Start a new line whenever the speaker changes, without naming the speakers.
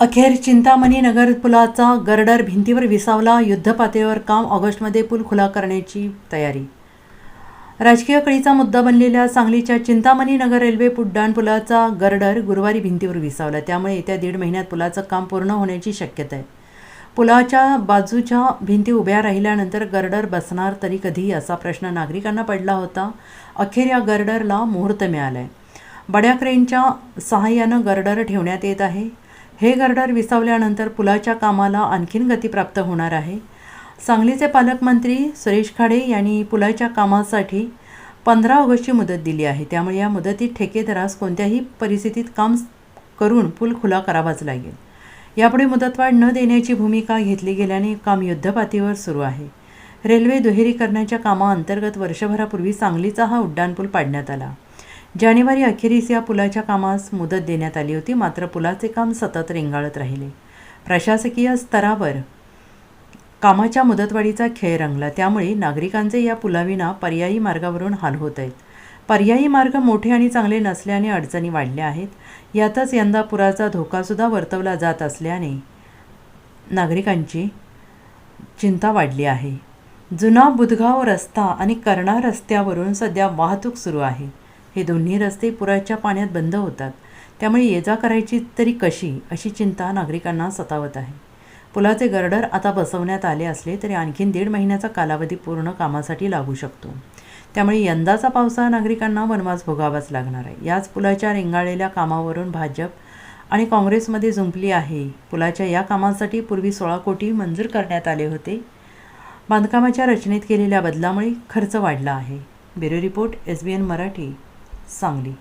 अखेर चिंतामणी नगर पुलाचा गर्डर भिंतीवर विसावला युद्धपातळीवर काम ऑगस्टमध्ये पूल खुला करण्याची तयारी. राजकीय कळीचा मुद्दा बनलेल्या सांगलीच्या चिंतामणी नगर रेल्वे उड्डाण पुलाचा गर्डर गुरुवारी भिंतीवर विसावला. त्यामुळे येत्या दीड महिन्यात पुलाचं काम पूर्ण होण्याची शक्यता आहे. पुलाच्या बाजूच्या भिंती उभ्या राहिल्यानंतर गर्डर बसणार तरी कधी असा प्रश्न नागरिकांना पडला होता. अखेर या गर्डरला मुहूर्त मिळाला आहे बड्या क्रेनच्या सहाय्यानं गर्डर ठेवण्यात येत आहे. हे गर्डर विसावल्यानंतर पुलाच्या कामाला आणखीन गती प्राप्त होणार आहे. सांगलीचे पालकमंत्री सुरेश खाडे यांनी पुलाच्या कामासाठी पंधरा ऑगस्टची मुदत दिली आहे. त्यामुळे या मुदतीत ठेकेदारास कोणत्याही परिस्थितीत काम करून पूल खुला करावाच लागेल. यापुढे मुदतवाढ न देण्याची भूमिका घेतली गेल्याने काम युद्धपातळीवर सुरू आहे. रेल्वे दुहेरीकरणाच्या कामाअंतर्गत वर्षभरापूर्वी सांगलीचा हा उड्डाणपूल पाडण्यात आला. जानेवारी अखेरीस या पुलाच्या कामास मुदत देण्यात आली होती. मात्र पुलाचे काम सतत रेंगाळत राहिले. प्रशासकीय स्तरावर कामाच्या मुदतवाढीचा खेळ रंगला. त्यामुळे नागरिकांचे या पुलाविना पर्यायी मार्गावरून हाल होत आहेत. पर्यायी मार्ग मोठे आणि चांगले नसल्याने अडचणी वाढल्या आहेत. यातच यंदा पुराचा धोकासुद्धा वर्तवला जात असल्याने नागरिकांची चिंता वाढली आहे. जुना बुधगाव रस्ता आणि कर्णा रस्त्यावरून सध्या वाहतूक सुरू आहे. हे दोन्ही रस्ते पुराच्या पाण्यात बंद होतात. त्यामुळे ये जा करायची तरी कशी? अशी चिंता नागरिकांना सतावत आहे. पुलाचे गर्डर आता बसवण्यात आले असले तरी आणखीन दीड महिन्याचा कालावधी पूर्ण कामासाठी लागू शकतो. त्यामुळे यंदाचा पावसाळा नागरिकांना वनवास भोगावाच लागणार आहे. याच पुलाच्या रेंगाळलेल्या कामावरून भाजप आणि काँग्रेसमध्ये जुंपली आहे. पुलाच्या या कामासाठी पूर्वी सोळा कोटी मंजूर करण्यात आले होते. बांधकामाच्या रचनेत केलेल्या बदलामुळे खर्च वाढला आहे. Bureau report S B N Marathi. 上礼。